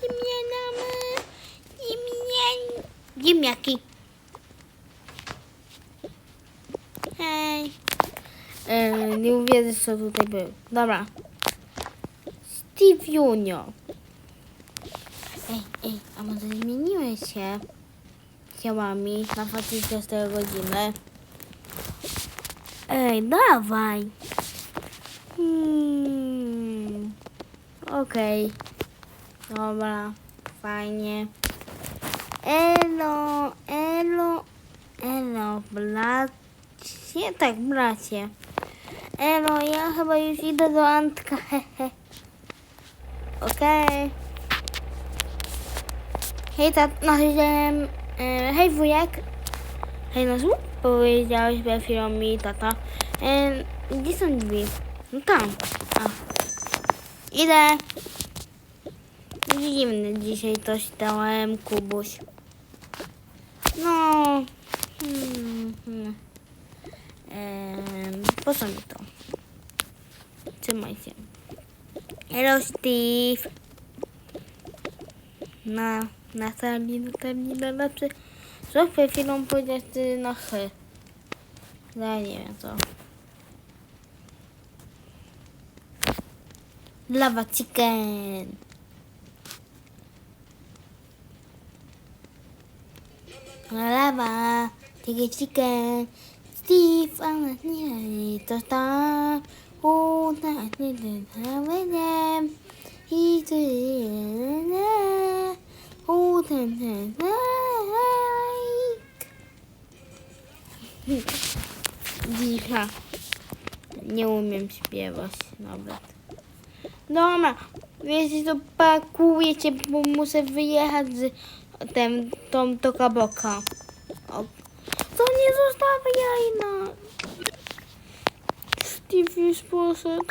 ziemnianami. Ziemnian... Ziemniaki. Hej. Nie uwierzysz, co tutaj był. Dobra. Steve Junior. Ej, ej, a może zmieniłeś się ciałami na 24 godziny? Ej, dawaj. Hmm. Okej. Dobra, fajnie. Elo, elo, elo, bracie. Tak, bracie. Elo, ja chyba już idę do Antka. Okej. Hej, tat, no, e, hej, wujek. Hej, no, co powiedziałeś przed chwilą mi, tata? E, gdzie są drzwi? No tam. A. Idę. Dziwny dzisiaj coś dałem, Kubuś. No. Hmm, hmm. Em, po co mi to? Trzymaj się. Hello, Steve. Na, na sali, na sali, na lepszy. Co przed chwilą powiedziałeś ty na ch? Ja nie wiem co. Lava chicken. Lava chicken chicken. Steve, ale nie, to tam. O, na, nie, nie, nie, nie. I ty, nie, o, ten, ten, Dzisiaj. Nie umiem śpiewać nawet. Dobra, wiecie co, pakujecie, bo muszę wyjechać z tym, tą toka boka. To nie zostawiaj na... Steve już poszedł.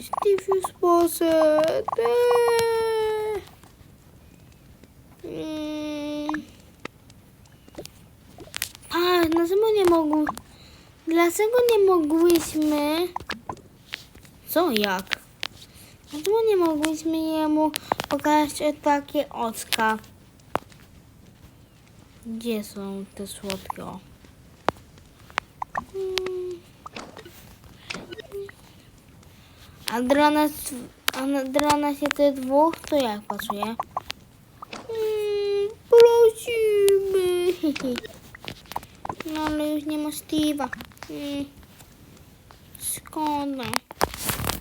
Steve już. Eee. A, dlaczego nie mogły... Dlaczego nie mogłyśmy... Co, jak? Dlaczego nie mogłyśmy jemu pokazać takie oczka? Gdzie są te słodkie? A dla nas, a dla jest te dwóch, to jak pasuje? Mm, prosimy. No ale już nie ma Steve'a. Mm. Szkoda.